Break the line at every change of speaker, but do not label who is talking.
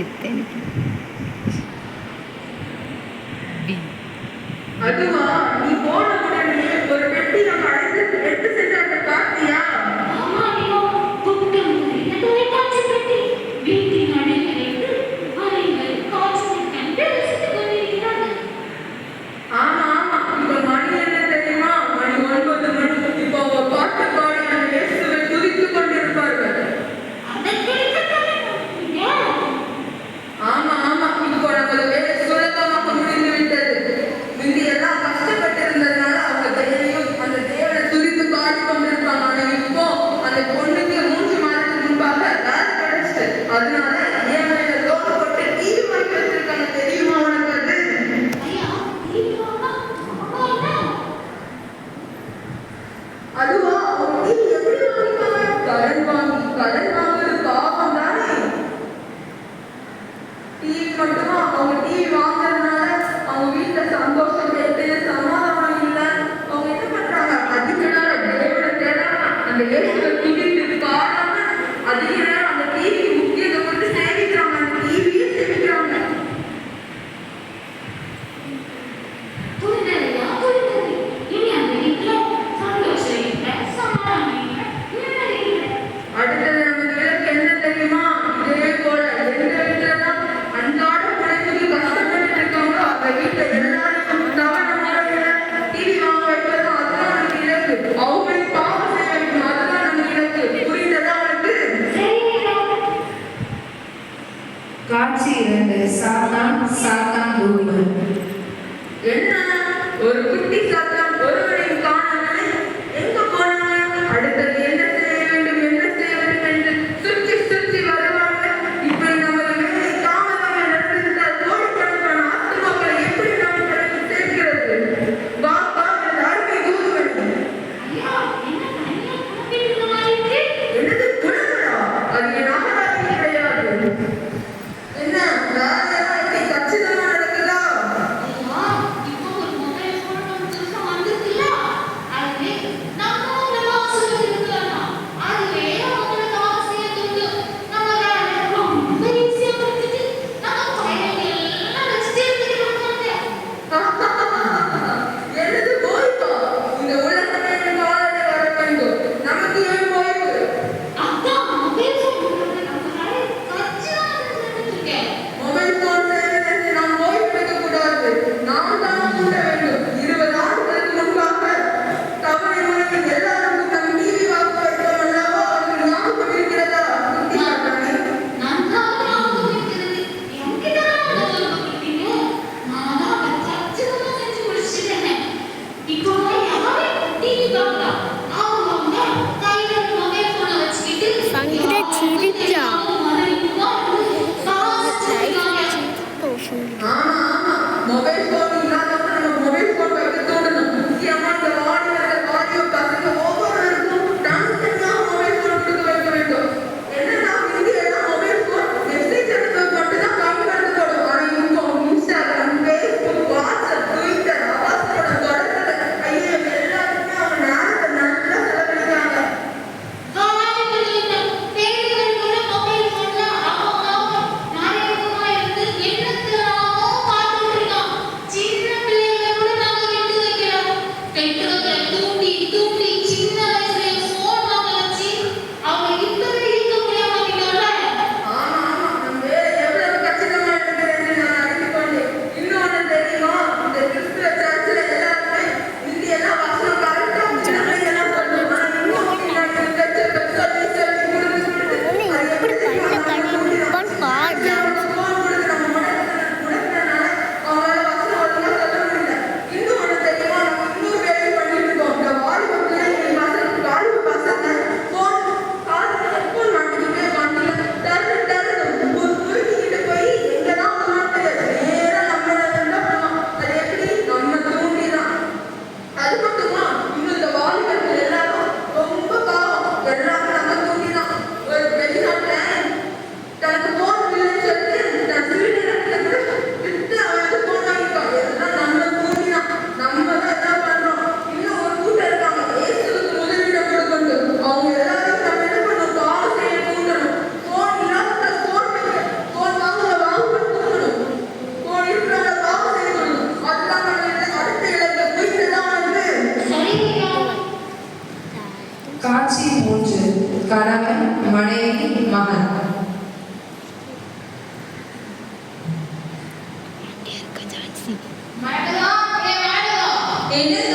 చిత్తేనికి
అటువా నీ కోణ ಮಾಡಿಕೊಂಡು
சாத்தான் சாத்தான்
என்ன? ஒரு குட்டி சாத்தான்
காட்சி மூன்று கணவன் மனைவி மகன்.
என்ன